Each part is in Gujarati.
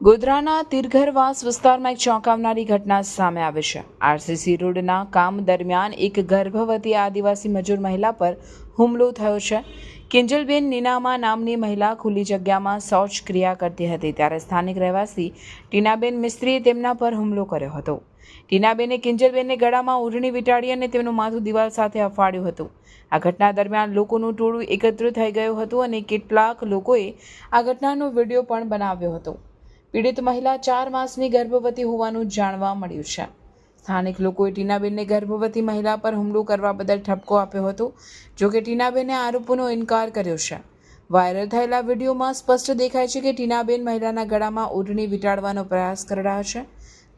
ગોધરાના તીરઘરવાસ વિસ્તારમાં એક ચોંકાવનારી ઘટના સામે આવી છે. આરસીસી રોડના કામ દરમિયાન એક ગર્ભવતી આદિવાસી મજૂર મહિલા પર હુમલો થયો છે. કિંજલબેન નીનામા નામની મહિલા ખુલ્લી જગ્યામાં શૌચ ક્રિયા કરતી હતી. ત્યારે સ્થાનિક રહેવાસી ટીનાબેન મિસ્ત્રીએ તેમના પર હુમલો કર્યો હતો. ટીનાબેને કિંજલબેનને ગળામાં ઓઢણી વીંટાળી અને તેમનું માથું દિવાલ સાથે અફાડ્યું હતું. આ ઘટના દરમિયાન લોકોનું ટોળું એકત્ર થઈ ગયું હતું અને કેટલાક લોકોએ આ ઘટનાનો વીડિયો પણ બનાવ્યો હતો. પીડિત મહિલા ચાર માસની ગર્ભવતી હોવાનું જાણવા મળ્યું છે. સ્થાનિક લોકોએ ટીનાબેનને ગર્ભવતી મહિલા પર હુમલો કરવા બદલ ઠપકો આપ્યો હતો જો કે ટીનાબેને આરોપોનો ઇનકાર કર્યો છે. વાયરલ થયેલા વિડીયોમાં સ્પષ્ટ દેખાય છે કે ટીનાબેન મહિલાના ગળામાં ઓઢણી વીંટાળવાનો પ્રયાસ કરી રહ્યા છે.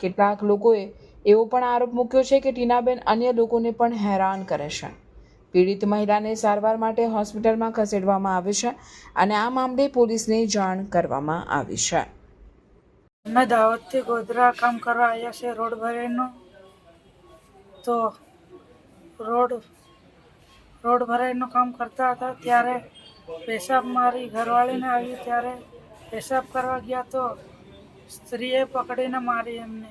કેટલાક લોકોએ એવો પણ આરોપ મૂક્યો છે કે ટીનાબેન અન્ય લોકોને પણ હેરાન કરે છે. પીડિત મહિલાને સારવાર માટે હોસ્પિટલમાં ખસેડવામાં આવી છે અને આ મામલે પોલીસને જાણ કરવામાં આવી છે. અમે દાવતથી ગોધરા કામ કરવા આવ્યા છે રોડ ભરાઈનો તો રોડ રોડ ભરાઈનું કામ કરતા હતા ત્યારે પેશાબ મારી ઘરવાળીને આવી ત્યારે પેશાબ કરવા ગયા તો સ્ત્રીએ પકડીને મારી એમને.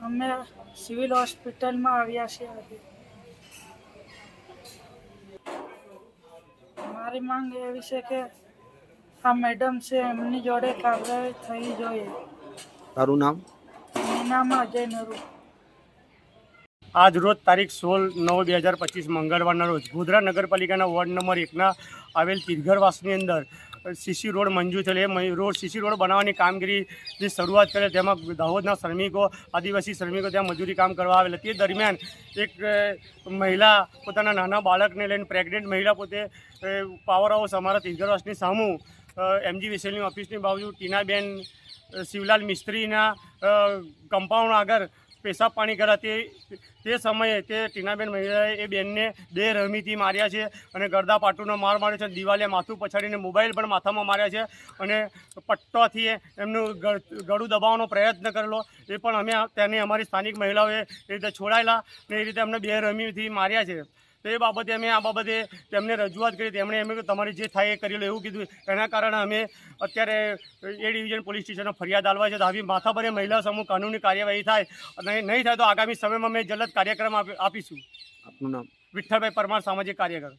અમે સિવિલ હોસ્પિટલમાં આવ્યા છીએ આજે. મારી માંગ એવી છે કે આ મેડમ છે એમની જોડે કાર્યવાહી થવી જોઈએ. તારું નામ? નામ અજય નરુ. આજ રોજ તારીખ સોળ નવ બે હજાર પચીસ મંગળવારના રોજ ગોધરા નગરપાલિકાના વોર્ડ નંબર એકના આવેલ તિરઘરવાસની અંદર સીસી રોડ મંજૂર થયેલ. એ રોડ સીસી રોડ બનાવવાની કામગીરીની શરૂઆત કરે તેમાં દાહોદના શ્રમિકો આદિવાસી શ્રમિકો ત્યાં મજૂરી કામ કરવા આવેલા. તે દરમિયાન એક મહિલા પોતાના નાના બાળકને લઈને પ્રેગ્નેન્ટ મહિલા પોતે પાવર હાઉસ અમારા તીરઘરવાસની સામું એમજી વિસેલની ઓફિસની બાજુ ટીનાબેન શિવલાલ મિસ્ત્રીના કમ્પાઉન્ડ આગળ પેશાબ પાણી કર્યા તે તે સમયે તે ટીનાબેન મહિલાએ એ બેનને બે રમીથી માર્યા છે અને ગરદા પાટુનો માર માર્યો છે દિવાલે માથું પછાડીને મોબાઈલ પણ માથામાં માર્યા છે અને પટ્ટોથી એમનું ગળું દબાવવાનો પ્રયત્ન કરેલો. એ પણ અમે, તેને અમારી સ્થાનિક મહિલાઓએ એ રીતે છોડાયેલા અને એ રીતે અમને બે રમીથી માર્યા છે. તો એ બાબતે અમે આ બાબતે તેમને રજૂઆત કરી. તેમણે એમ કીધું તમારે જે થાય એ કરી લો. એવું કીધું. એના કારણે અમે અત્યારે એ ડિવિઝન પોલીસ સ્ટેશનમાં ફરિયાદ આલવા છે. તો આવી માથાભરે મહિલા સમૂહ કાનૂની કાર્યવાહી થાય. અને નહીં થાય તો આગામી સમયમાં અમે જલદ કાર્યક્રમ આપીશું. આપનું નામ? વિઠ્ઠલભાઈ પરમાર સામાજિક કાર્યકર.